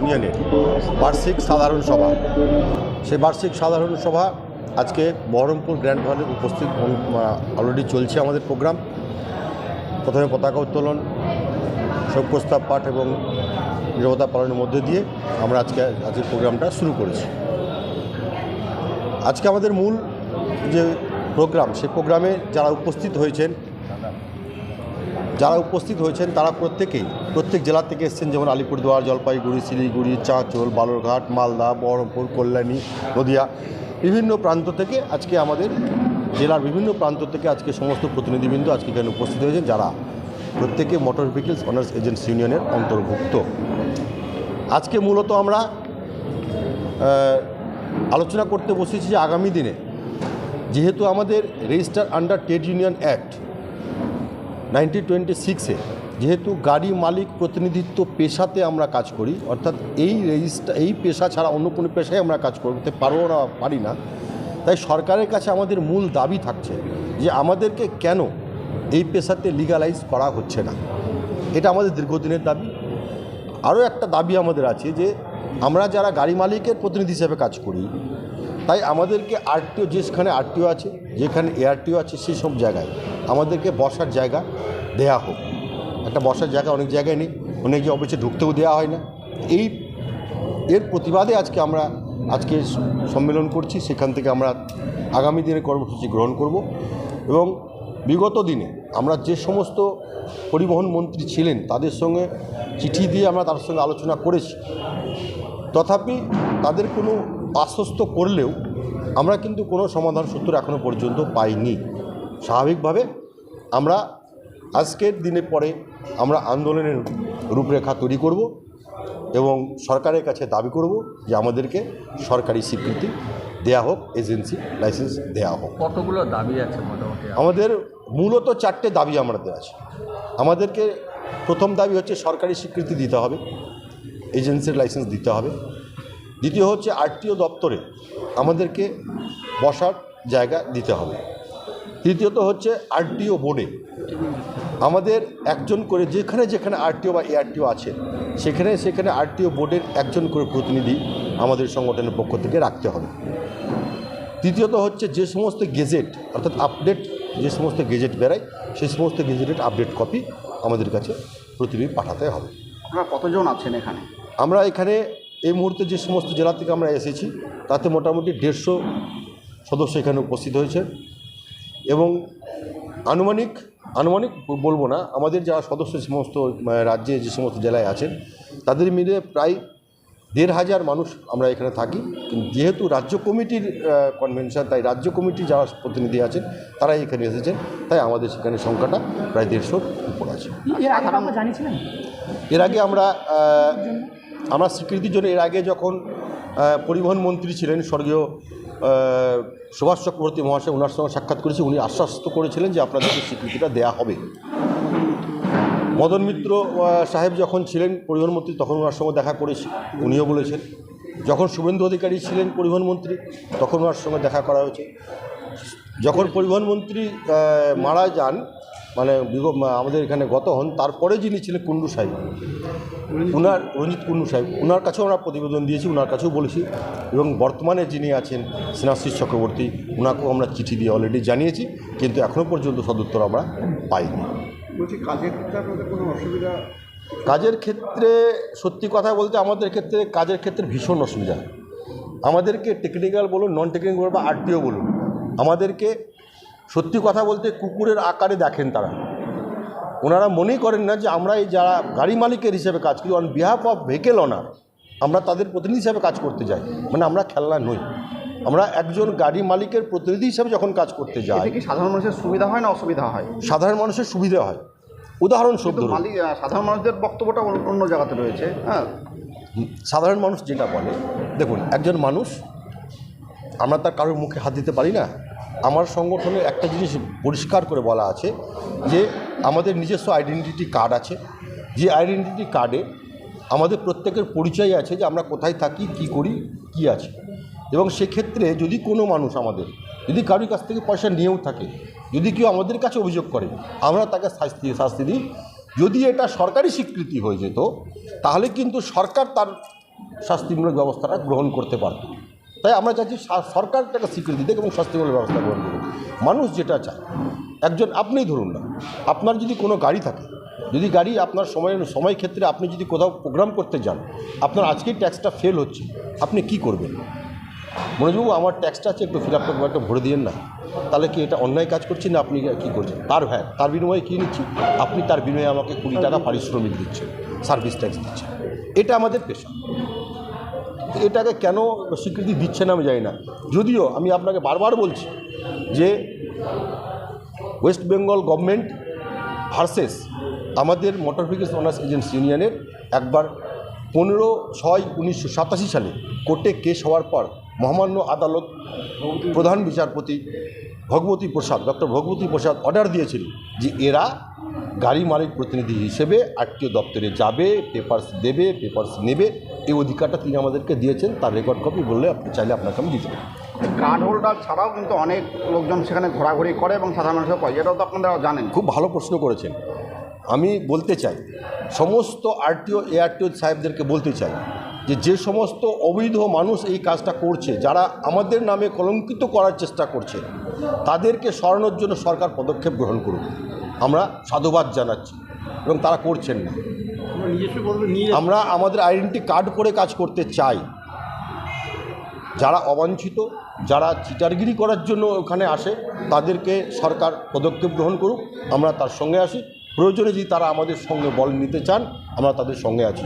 ইউনিয়নের বার্ষিক সাধারণ সভা। সেই বার্ষিক সাধারণ সভা আজকে বহরমপুর গ্র্যান্ড হলে উপস্থিত অলরেডি চলছে আমাদের প্রোগ্রাম। প্রথমে পতাকা উত্তোলন শোক প্রস্তাব পাঠ এবং নিরবতা পালনের মধ্যে দিয়ে আমরা আজকে আজকের প্রোগ্রামটা শুরু করেছি। আজকে আমাদের মূল যে প্রোগ্রাম, সেই প্রোগ্রামে যারা উপস্থিত হয়েছেন যারা উপস্থিত হয়েছেন, তারা প্রত্যেকেই, প্রত্যেক জেলা থেকে এসেছেন, যেমন আলিপুরদুয়ার, জলপাইগুড়ি, শিলিগুড়ি, চাঁচল, বালুরঘাট, মালদা, বহরমপুর, কল্যাণী, নদিয়া, বিভিন্ন প্রান্ত থেকে আজকে আমাদের জেলার বিভিন্ন প্রান্ত থেকে আজকে সমস্ত প্রতিনিধিবৃন্দ আজকে এখানে উপস্থিত হয়েছেন, যারা প্রত্যেকে মোটর ভেহিকলস অনার্স এজেন্টস ইউনিয়নের অন্তর্ভুক্ত। আজকে মূলত আমরা আলোচনা করতে বসেছি যে আগামী দিনে, যেহেতু আমাদের register under trade union act nineteen twenty সিক্সে যেহেতু গাড়ি মালিক প্রতিনিধিত্ব পেশাতে আমরা কাজ করি, অর্থাৎ এই রেজিস্টার, এই পেশা ছাড়া অন্য কোনো পেশায় আমরা কাজ করতে পারব না, পারি না। তাই সরকারের কাছে আমাদের মূল দাবি থাকছে যে আমাদেরকে কেন এই পেশাতে লিগালাইজ করা হচ্ছে না। এটা আমাদের দীর্ঘদিনের দাবি। আরও একটা দাবি আমাদের আছে যে আমরা যারা গাড়ি মালিকের প্রতিনিধি হিসেবে কাজ করি, তাই আমাদেরকে আরটিও যেখানে আরটিও আছে, যেখানে এআরটিও আছে, সেই সব জায়গায় আমাদেরকে বসার জায়গা দেয়া হোক। একটা বসার জায়গা অনেক জায়গায় নেই, অনেক যে অফিসে ঢুকতেও দেওয়া হয় না। এই, এর প্রতিবাদে আজকে আমরা আজকে সম্মেলন করছি, সেখান থেকে আমরা আগামী দিনে কর্মসূচি গ্রহণ করব এবং বিগত দিনে আমরা যে সমস্ত পরিবহন মন্ত্রী ছিলেন, তাদের সঙ্গে চিঠি দিয়ে আমরা তার সঙ্গে আলোচনা করেছি। তথাপি তাদের কোনো আশ্বস্ত করলেও আমরা কিন্তু কোনো সমাধান সূত্র এখনও পর্যন্ত পাইনি। স্বাভাবিকভাবে আমরা আজকের দিনে পরে আমরা আন্দোলনের রূপরেখা তৈরি করব এবং সরকারের কাছে দাবি করব যে আমাদেরকে সরকারি স্বীকৃতি দেয়া হোক এজেন্সি লাইসেন্স দেয়া হোক। কতগুলো দাবি আছে মোটামুটি? আমাদের মূলত চারটে দাবি আমাদের আছে। আমাদেরকে প্রথম দাবি হচ্ছে সরকারি স্বীকৃতি দিতে হবে এজেন্সির লাইসেন্স দিতে হবে। দ্বিতীয় হচ্ছে আরটিও দপ্তরে আমাদেরকে বসার জায়গা দিতে হবে। তৃতীয়ত হচ্ছে আরটিও বোর্ডে। আমাদের একজন করে যেখানে যেখানে আরটিও বা এআরটিও আছে সেখানে সেখানে আরটিও বোর্ডের একজন করে প্রতিনিধি আমাদের সংগঠনের পক্ষ থেকে রাখতে হবে। তৃতীয়ত হচ্ছে যে সমস্ত গেজেট অর্থাৎ আপডেট যে সমস্ত গেজেট বেরায় সেই সমস্ত গেজেটের আপডেট কপি আমাদের কাছে প্রতিদিন পাঠাতে হবে। আপনারা কতজন আছেন এখানে? আমরা এখানে এই মুহূর্তে যে সমস্ত জেলা থেকে আমরা এসেছি তাতে মোটামুটি দেড়শো সদস্য এখানে উপস্থিত হয়েছে। এবং আনুমানিক আনুমানিক বলব না আমাদের যারা সদস্য সমস্ত রাজ্যে যে সমস্ত জেলায় আছেন তাদের মিলে প্রায় দেড় হাজার মানুষ আমরা এখানে থাকি। কিন্তু যেহেতু রাজ্য কমিটির কনভেনশন তাই রাজ্য কমিটির যারা প্রতিনিধি আছেন তারাই এখানে এসেছেন তাই আমাদের সেখানে সংখ্যাটা প্রায় দেড়শোর উপর আছে। এর আগে কাউকে এর আগে আমরা আমরা স্বীকৃতির জন্য এর আগে যখন পরিবহন মন্ত্রী ছিলেন স্বর্গীয় সুভাষ চক্রবর্তী মহাশয় ওনার সঙ্গে সাক্ষাৎ করেছি। উনি আশ্বস্ত করেছিলেন যে আপনাদেরকে স্বীকৃতিটা দেয়া হবে। মদন মিত্র সাহেব যখন ছিলেন পরিবহন মন্ত্রী, তখন ওনার সঙ্গে দেখা করেছি। উনিও বলেছেন। যখন শুভেন্দু অধিকারী ছিলেন পরিবহন মন্ত্রী, তখন ওনার সঙ্গে দেখা করা হয়েছে। যখন পরিবহন মন্ত্রী মারা যান মানে আমাদের এখানে গত হন তারপরে যিনি ছিলেন কুন্ডু সাহেব। উনার রঞ্জিত কুন্ডু সাহেব ওনার কাছেও আমরা প্রতিবেদন দিয়েছি ওনার কাছেও বলেছি। এবং বর্তমানে যিনি আছেন স্নেহাশিস চক্রবর্তী ওনাকেও আমরা চিঠি দিয়ে অলরেডি জানিয়েছি কিন্তু এখনও পর্যন্ত সদুত্তর আমরা পাইনি। কাজের ক্ষেত্রে কোনো অসুবিধা? কাজের ক্ষেত্রে সত্যি কথা বলতে আমাদের ক্ষেত্রে কাজের ক্ষেত্রে ভীষণ অসুবিধা। আমাদেরকে টেকনিক্যাল বলুন নন টেকনিক্যাল বা আরটিও বলুন আমাদেরকে সত্যি কথা বলতে কুকুরের আকারে দেখেন তারা। ওনারা মনেই করেন না যে আমরা এই যারা গাড়ি মালিকের হিসেবে কাজ করি on behalf of vehicle owner আমরা তাদের প্রতিনিধি হিসাবে কাজ করতে যাই। মানে আমরা খেলনা নই। আমরা একজন গাড়ি মালিকের প্রতিনিধি হিসাবে যখন কাজ করতে যাই কি সাধারণ মানুষের সুবিধা হয় না অসুবিধা হয়? সাধারণ মানুষের সুবিধা হয়। উদাহরণস্বরূপ মালিক সাধারণ মানুষদের বক্তব্যটা অন্য- অন্য জায়গাতে রয়েছে হ্যাঁ? সাধারণ মানুষ যেটা বলে দেখুন একজন মানুষ আমরা তার কারোর মুখে হাত দিতে পারি না আমার সংগঠনের একটা জিনিস পরিষ্কার করে বলা আছে যে আমাদের নিজস্ব আইডেন্টিটি কার্ড আছে। যে আইডেন্টিটি কার্ডে আমাদের প্রত্যেকের পরিচয় আছে যে আমরা কোথায় থাকি, কি করি, কি আছে। এবং সেক্ষেত্রে যদি কোনো মানুষ আমাদের, যদি কারোর কাছ থেকে পয়সা নিয়েও থাকে, যদি কেউ আমাদের কাছে অভিযোগ করে, আমরা তাকে শাস্তি শাস্তি দিই। যদি এটা সরকারি স্বীকৃতি হয়ে যেত, তাহলে কিন্তু সরকার তার শাস্তিমূলক ব্যবস্থাটা গ্রহণ করতে পারত। তাই আমরা চাইছি সরকার একটা স্বীকৃতি দেখ এবং শাস্তিমূলক ব্যবস্থা গ্রহণ করুক মানুষ যেটা চায়, একজন আপনিই ধরুন না, আপনার যদি কোনো গাড়ি থাকে, যদি গাড়ি আপনার সময় সময় ক্ষেত্রে আপনি যদি কোথাও প্রোগ্রাম করতে যান, আপনার আজকেই ট্যাক্সটা ফেল হচ্ছে, আপনি কি করবেন? মনোজবাবু, আমার ট্যাক্সটা আছে, একটু ফিল আপ একটা ভরে দিয়েন না। তাহলে কি এটা অন্যায় কাজ করছেন না আপনি কী করছেন? তার হ্যাঁ তার বিনিময়ে কী নিচ্ছি? আপনি তার বিনিময়ে আমাকে কুড়ি টাকা পারিশ্রমিক দিচ্ছেন, সার্ভিস ট্যাক্স দিচ্ছেন। এটা আমাদের পেশা। এটাকে কেন স্বীকৃতি দিচ্ছে না আমি জানি না। যদিও আমি আপনাকে বারবার বলছি যে ওয়েস্ট বেঙ্গল গভর্নমেন্ট ভার্সেস আমাদের মোটর ভেহিকলস অনার্স এজেন্সি ইউনিয়নের একবার পনেরো ছয় উনিশশো সাতাশি সালে কোর্টে কেস হওয়ার পর মহামান্য আদালত প্রধান বিচারপতি ভগবতী প্রসাদ ডক্টর ভগবতী প্রসাদ অর্ডার দিয়েছিল যে এরা গাড়ি মালিক প্রতিনিধি হিসেবে আরটিও দপ্তরে যাবে পেপার্স দেবে পেপার্স নেবে। এই অধিকারটা তিনি আমাদেরকে দিয়েছেন তার রেকর্ড কপি বললে আপনি চাইলে আপনাকে আমি দিতে পারি। কার্ড হোল্ডার ছাড়াও কিন্তু অনেক লোকজন সেখানে ঘোরাঘুরি করে এবং সাধারণ মানুষের পায় এটাও তো আপনারা জানেন। খুব ভালো প্রশ্ন করেছেন। আমি বলতে চাই সমস্ত আরটিও এআরটিও সাহেবদেরকে বলতে চাই যে যে সমস্ত অবৈধ মানুষ এই কাজটা করছে যারা আমাদের নামে কলঙ্কিত করার চেষ্টা করছে তাদেরকে সরানোর জন্য সরকার পদক্ষেপ গ্রহণ করুক। আমরা সাধুবাদ জানাচ্ছি এবং তারা করছেন না। আমরা আমাদের আইডেন্টি কার্ড করে কাজ করতে চাই। যারা অবাঞ্ছিত, যারা চিটারগিরি করার জন্য ওখানে আসে, তাদেরকে সরকার পদক্ষেপ গ্রহণ করুক। আমরা তার সঙ্গে আসি। প্রয়োজনে যদি তারা আমাদের সঙ্গে বল নিতে চান, আমরা তাদের সঙ্গে আছি।